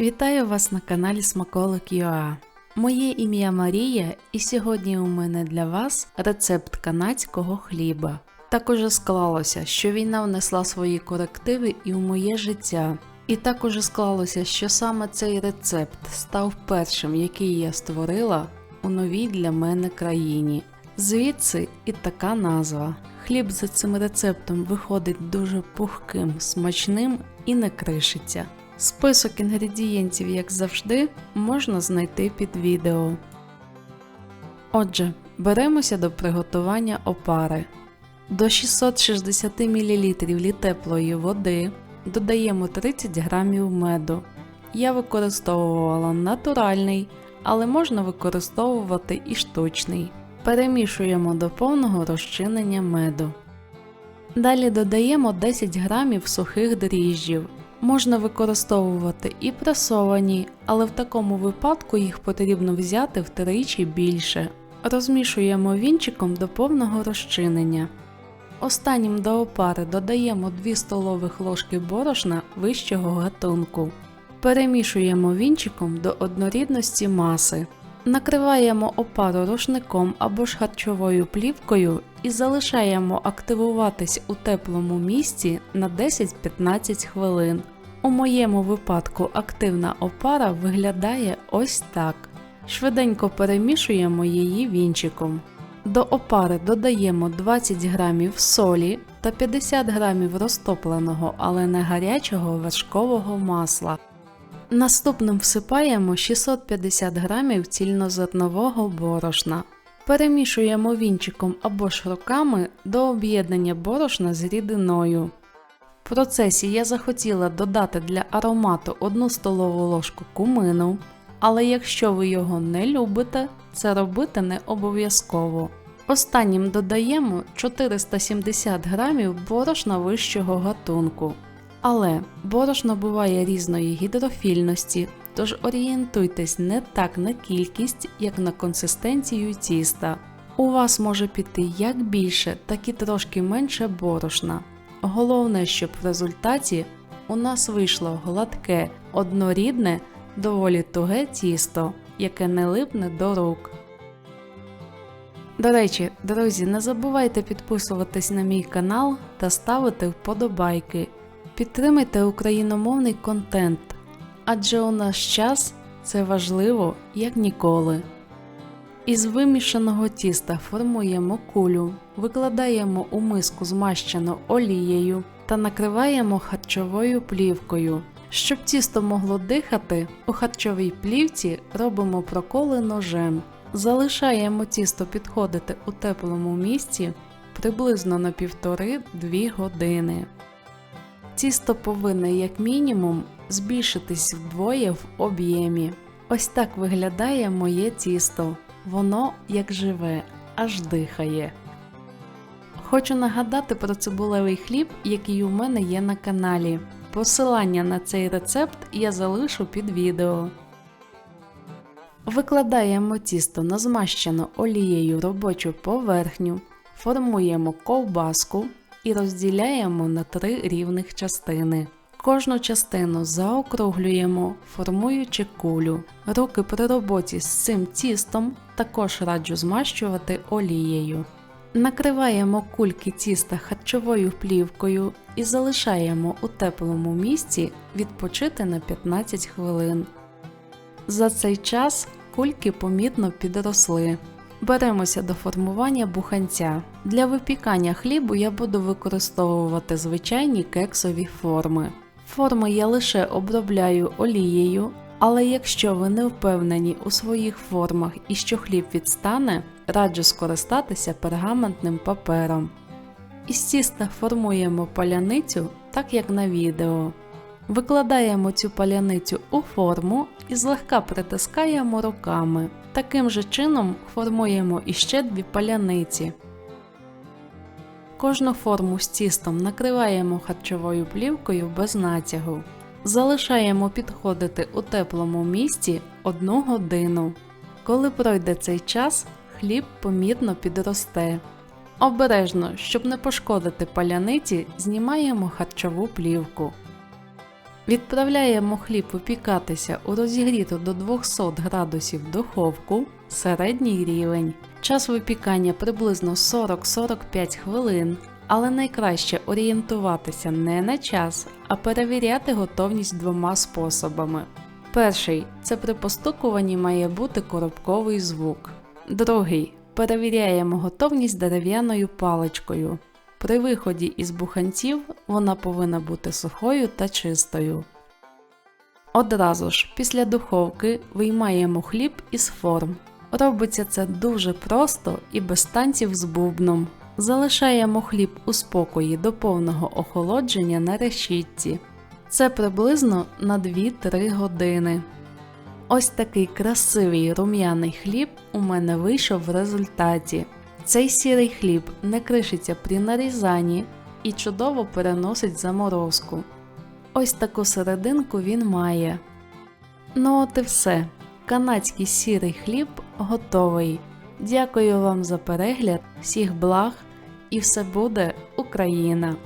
Вітаю вас на каналі Смаколик ЮА. Моє ім'я Марія, і сьогодні у мене для вас рецепт канадського хліба. Так уже склалося, що війна внесла свої корективи і у моє життя. І так уже склалося, що саме цей рецепт став першим, який я створила у новій для мене країні. Звідси і така назва. Хліб за цим рецептом виходить дуже пухким, смачним і не кришиться. Список інгредієнтів, як завжди, можна знайти під відео. Отже, беремося до приготування опари. До 660 мл теплої води додаємо 30 г меду. Я використовувала натуральний, але можна використовувати і штучний. Перемішуємо до повного розчинення меду. Далі додаємо 10 г сухих дріжджів. Можна використовувати і пресовані, але в такому випадку їх потрібно взяти втричі більше. Розмішуємо вінчиком до повного розчинення. Останнім до опари додаємо 2 столових ложки борошна вищого гатунку. Перемішуємо вінчиком до однорідності маси. Накриваємо опару рушником або ж харчовою плівкою і залишаємо активуватись у теплому місці на 10-15 хвилин. У моєму випадку активна опара виглядає ось так. Швиденько перемішуємо її вінчиком. До опари додаємо 20 г солі та 50 г розтопленого, але не гарячого вершкового масла. Наступним всипаємо 650 г цільнозернового борошна. Перемішуємо вінчиком або ж руками до об'єднання борошна з рідиною. В процесі я захотіла додати для аромату 1 столову ложку кумину, але якщо ви його не любите, це робити не обов'язково. Останнім додаємо 470 г борошна вищого гатунку. Але борошно буває різної гідрофільності, тож орієнтуйтесь не так на кількість, як на консистенцію тіста. У вас може піти як більше, так і трошки менше борошна. Головне, щоб в результаті у нас вийшло гладке, однорідне, доволі туге тісто, яке не липне до рук. До речі, друзі, не забувайте підписуватись на мій канал та ставити вподобайки. Підтримайте україномовний контент, адже у наш час це важливо як ніколи. Із вимішаного тіста формуємо кулю, викладаємо у миску змащену олією та накриваємо харчовою плівкою. Щоб тісто могло дихати, у харчовій плівці робимо проколи ножем. Залишаємо тісто підходити у теплому місці приблизно на 1,5-2 години. Тісто повинне як мінімум збільшитись вдвоє в об'ємі. Ось так виглядає моє тісто. Воно як живе, аж дихає. Хочу нагадати про цибулевий хліб, який у мене є на каналі. Посилання на цей рецепт я залишу під відео. Викладаємо тісто на змащену олією робочу поверхню, формуємо ковбаску і розділяємо на три рівних частини. Кожну частину заокруглюємо, формуючи кулю. Руки при роботі з цим тістом також раджу змащувати олією. Накриваємо кульки тіста харчовою плівкою і залишаємо у теплому місці відпочити на 15 хвилин. За цей час кульки помітно підросли. Беремося до формування буханця. Для випікання хлібу я буду використовувати звичайні кексові форми. Форми я лише обробляю олією, але якщо ви не впевнені у своїх формах і що хліб відстане, раджу скористатися пергаментним папером. Із тіста формуємо паляницю, так як на відео. Викладаємо цю паляницю у форму і злегка притискаємо руками. Таким же чином формуємо іще дві паляниці. Кожну форму з тістом накриваємо харчовою плівкою без натягу. Залишаємо підходити у теплому місці 1 годину. Коли пройде цей час, хліб помітно підросте. Обережно, щоб не пошкодити паляниці, знімаємо харчову плівку. Відправляємо хліб випікатися у розігріту до 200 градусів духовку, середній рівень. Час випікання приблизно 40-45 хвилин, але найкраще орієнтуватися не на час, а перевіряти готовність двома способами. Перший це при постукуванні має бути коробковий звук. Другий перевіряємо готовність дерев'яною паличкою. При виході із буханців вона повинна бути сухою та чистою. Одразу ж після духовки виймаємо хліб із форм. Робиться це дуже просто і без танців з бубном. Залишаємо хліб у спокої до повного охолодження на решітці. Це приблизно на 2-3 години. Ось такий красивий рум'яний хліб у мене вийшов в результаті. Цей сірий хліб не кришиться при нарізанні і чудово переносить заморозку. Ось таку серединку він має. Ну от і все. Канадський сірий хліб готовий. Дякую вам за перегляд, всіх благ і все буде Україна!